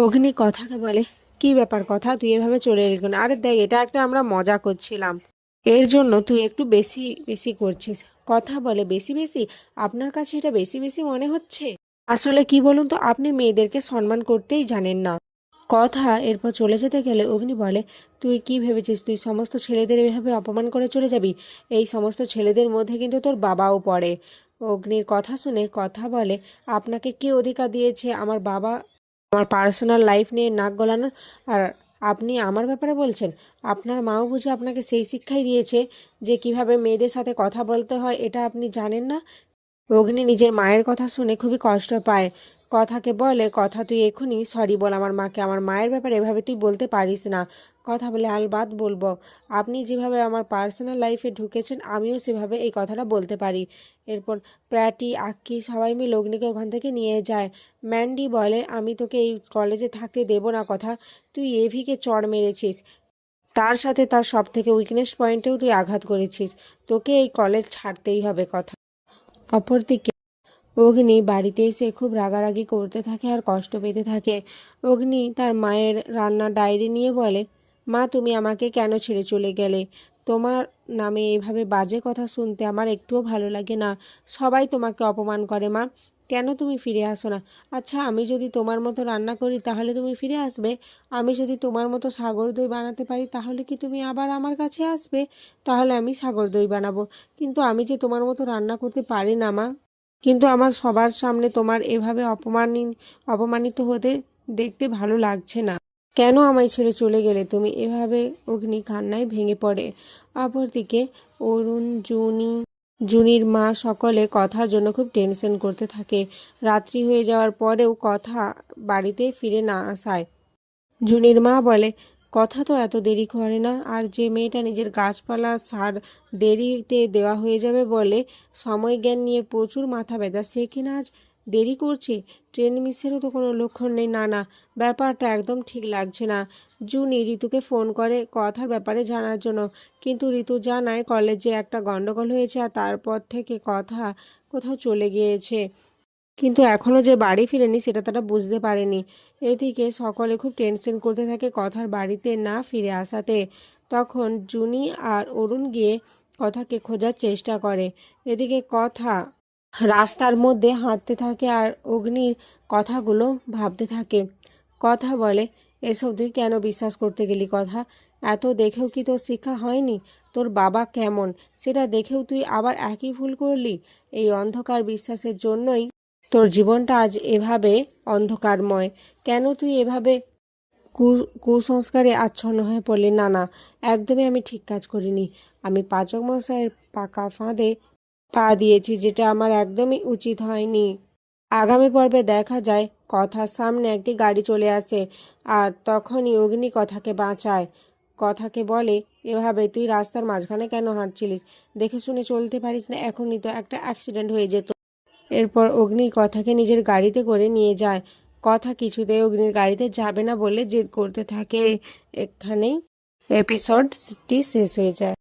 অগ্নি কথাকে বলে, কি ব্যাপার কথা? তুই এভাবে চলে এলি কেন? আরে দেখ, এটা একটা আমরা মজা করছিলাম। এর জন্য তুই একটু বেশি বেশি করছিস। কথা বলে বেশি বেশি? আপনার কাছে এটা বেশি বেশি মনে হচ্ছে? আসলে কি বলুন তো, আপনি মেয়েদেরকে সম্মান করতেই জানেন না। কথা? এরপর চলে যেতে গেলে অগ্নি বলে, তুই কি ভেবেছিস? তুই সমস্ত ছেলেদের এভাবে অপমান করে চলে যাবি? এই সমস্ত ছেলেদের মধ্যে কিন্তু তোর বাবাও পড়ে। অগ্নির কথা শুনে কথা বলে, আপনাকে কে অধিকার দিয়েছে? আমার বাবা আমার পার্সোনাল লাইফ নিয়ে নাক গলানোর আর আপনি আমার ব্যাপারে বলছেন, আপনার মাও বুঝে আপনাকে সেই শিক্ষাই দিয়েছে যে কীভাবে মেয়েদের সাথে কথা বলতে হয়, এটা আপনি জানেন না? অগ্নি নিজের মায়ের কথা শুনে খুবই কষ্ট পায়। কথাকে বলে, কথা তুই এখনই সরি বল আমার মাকে, আমার মায়ের ব্যাপারে এভাবে তুই বলতে পারিস না। কথা বলে আলবাত বলব। আপনি যেভাবে আমার পার্সোনাল লাইফে ঢুকেছেন, আমিও সেভাবে এই কথাটা বলতে পারি। এরপর প্র্যাটি আক্কি সবাই মিলে অগ্নিকে ওখান থেকে নিয়ে যায়। ম্যান্ডি বলে, আমি তোকে এই কলেজে থাকতে দেবো না কথা, তুই এভিকে চড় মেরেছিস। তার সাথে তার সব থেকে উইকনেস পয়েন্টেও তুই আঘাত করেছিস। তোকে এই কলেজ ছাড়তেই হবে কথা। অপরদিকে অগ্নি বাড়িতে এসে খুব রাগারাগি করতে থাকে আর কষ্ট পেতে থাকে। অগ্নি তার মায়ের রান্নার ডায়েরি নিয়ে বলে, মা, তুমি আমাকে কেন ছেড়ে চলে গেলে? তোমার নামে এভাবে বাজে কথা শুনতে আমার একটুও ভালো লাগে না। সবাই তোমাকে অপমান করে, মা। কেন তুমি ফিরে আসো না? আচ্ছা আমি যদি তোমার মতো রান্না করি তাহলে তুমি ফিরে আসবে? আমি যদি তোমার মতো সাগর দই বানাতে পারি তাহলে কি তুমি আবার আমার কাছে আসবে? তাহলে আমি সাগর দই বানাবো। কিন্তু আমি যে তোমার মতো রান্না করতে পারি না, মা। কিন্তু আমার সবার সামনে তোমার এভাবে অপমানি অপমানিত হতে দেখতে ভালো লাগছে না। কেন আমায় ছেড়ে চলে গেলে? তুমি এভাবে অগ্নি কান্নায় ভেঙে পড়ে। অপরদিকে অরুণ, জুনি, জুনির মা সকলে কথার জন্য খুব টেনশন করতে থাকে। রাত্রি হয়ে যাওয়ার পরেও কথা বাড়িতে ফিরে না আসায়। জুনির মা বলে কথা তো এত দেরি করে না। আর যে মেয়েটা নিজের গাছপালা সার দেরিতে দেওয়া হয়ে যাবে বলে সময় জ্ঞান নিয়ে প্রচুর মাথা ব্যথা, সে কিনা আজ দেরি করছে? ট্রেন মিসেরও তো কোনো লক্ষণ নেই, না না, ব্যাপারটা একদম ঠিক লাগছে না। জুনি ঋতুকে ফোন করে কথার ব্যাপারে জানার জন্য, কিন্তু ঋতু জানায় কলেজে একটা গন্ডগোল হয়েছে আর তারপর থেকে কথা কোথাও চলে গিয়েছে। কিন্তু এখনও যে বাড়ি ফিরেনি সেটা তারা বুঝতে পারেনি। এদিকে সকলে খুব টেনশন করতে থাকে কথার বাড়িতে না ফিরে আসাতে। তখন জুনি আর অরুণ গিয়ে কথাকে খোঁজার চেষ্টা করে। এদিকে কথা রাস্তার মধ্যে হাঁটতে থাকে আর অগ্নির কথাগুলো ভাবতে থাকে। কথা বলে, এসব তুই কেন বিশ্বাস করতে গেলি কথা? এত দেখেও কি তোর শিক্ষা হয়নি? তোর বাবা কেমন? সেটা দেখেও তুই আবার একই ভুল করলি? এই অন্ধকার বিশ্বাসের জন্যই তোর জীবনটা আজ এভাবে অন্ধকারময়। কেন তুই এভাবে কু- কুসংস্কারে আচ্ছন্ন হয়ে পড়লি? না না, একদমই আমি ঠিক কাজ করিনি। আমি পাচক মশাইয়ের পাকা ফাঁদে পা দিয়েছি, যেটা আমার একদমই উচিত হয়নি। আগামী পর্বে দেখা যায়, কথার সামনে একটি গাড়ি চলে আসে আর তখনই অগ্নি কথাকে বাঁচায়। কথাকে বলে, এভাবে তুই রাস্তার মাঝখানে কেন হাঁটছিলিস? দেখে শুনে চলতে পারিস না, এখনই তো একটা অ্যাক্সিডেন্ট হয়ে যেত। এরপর অগ্নি কথাকে নিজের গাড়িতে করে নিয়ে যায়। কথা কিছুতে অগ্নির গাড়িতে যাবে না বলে জেদ করতে থাকে। এখানেই এপিসোডটি শেষ হয়ে যায়।